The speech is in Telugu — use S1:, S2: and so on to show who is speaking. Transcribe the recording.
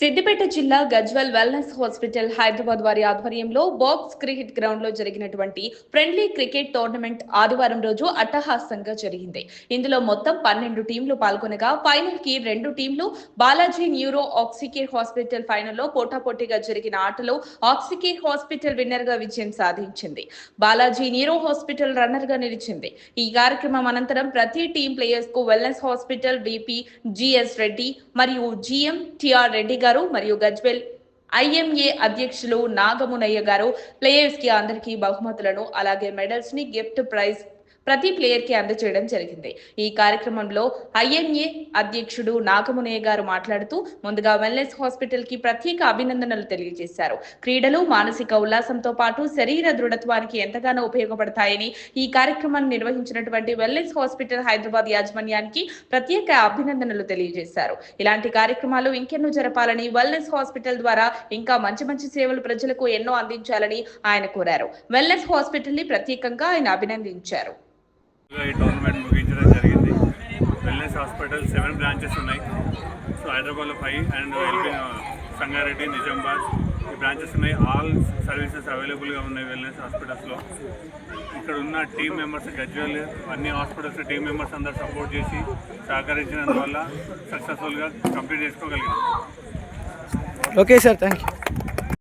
S1: సిద్దిపేట జిల్లా గజ్వల్ వెల్నెస్ హాస్పిటల్ హైదరాబాద్ వారి ఆధ్వర్యంలో బాక్స్ క్రికెట్ గ్రౌండ్లో జరిగినటువంటి ఫ్రెండ్లీ క్రికెట్ టోర్నమెంట్ ఆదివారం రోజు అట్టహాసంగా జరిగింది. ఇందులో మొత్తం పన్నెండు టీంలు పాల్గొనగా ఫైనల్కి రెండు టీంలు బాలాజీ న్యూరో ఆక్సికేర్ హాస్పిటల్ ఫైనల్లో పోటాపోటీగా జరిగిన ఆటలో ఆక్సికేర్ హాస్పిటల్ విన్నర్గా విజయం సాధించింది. బాలాజీ న్యూరో హాస్పిటల్ రన్నర్గా నిలిచింది. ఈ కార్యక్రమం అనంతరం ప్రతి team ప్లేయర్స్కు wellness hospital VP GS Reddy మరియు జిఎం టిఆర్ రెడ్డి గారు మరియు గజ్వెల్ ఐఎంఏ అధ్యక్షులు నాగమునయ్య గారు. ప్లేయర్స్కి అందరికీ బహుమతులను అలాగే మెడల్స్ని గిఫ్ట్ ప్రైజ్ ప్రతి ప్లేయర్కి అందజేయడం జరిగింది. ఈ కార్యక్రమంలో ఐఎంఏ అధ్యక్షుడు నాగమునయ్య గారు మాట్లాడుతూ ముందుగా వెల్నెస్ హాస్పిటల్కి ప్రత్యేక అభినందనలు తెలియజేశారు. క్రీడలు మానసిక ఉల్లాసంతో పాటు శరీర దృఢత్వానికి ఎంతగానో ఉపయోగపడతాయని ఈ కార్యక్రమాన్ని నిర్వహించినటువంటి వెల్నెస్ హాస్పిటల్ హైదరాబాద్ యాజమాన్యానికి ప్రత్యేక అభినందనలు తెలియజేశారు. ఇలాంటి కార్యక్రమాలు ఇంకెన్నో జరపాలని వెల్నెస్ హాస్పిటల్ ద్వారా ఇంకా మంచి మంచి సేవలు ప్రజలకు ఎన్నో అందించాలని ఆయన కోరారు. వెల్నెస్ హాస్పిటల్ని ప్రత్యేకంగా ఆయన అభినందించారు.
S2: ఈ టోర్నమెంట్ ముగించడం జరిగింది. వెల్నెస్ హాస్పిటల్ సెవెన్ బ్రాంచెస్ ఉన్నాయి. సో హైదరాబాద్లో five and LB Sangareddy Nizamabad ఈ బ్రాంచెస్ ఉన్నాయి. ఆల్ సర్వీసెస్ అవైలబుల్గా ఉన్నాయి వెల్నెస్ హాస్పిటల్స్లో ఇక్కడ ఉన్న టీమ్ మెంబర్స్ గజ్వేల్ అన్ని హాస్పిటల్స్ టీమ్ మెంబర్స్ అందరు సపోర్ట్ చేసి సహకరించినందువల్ల సక్సెస్ఫుల్గా complete చేసుకోగలిగాం.
S3: Okay sir thank you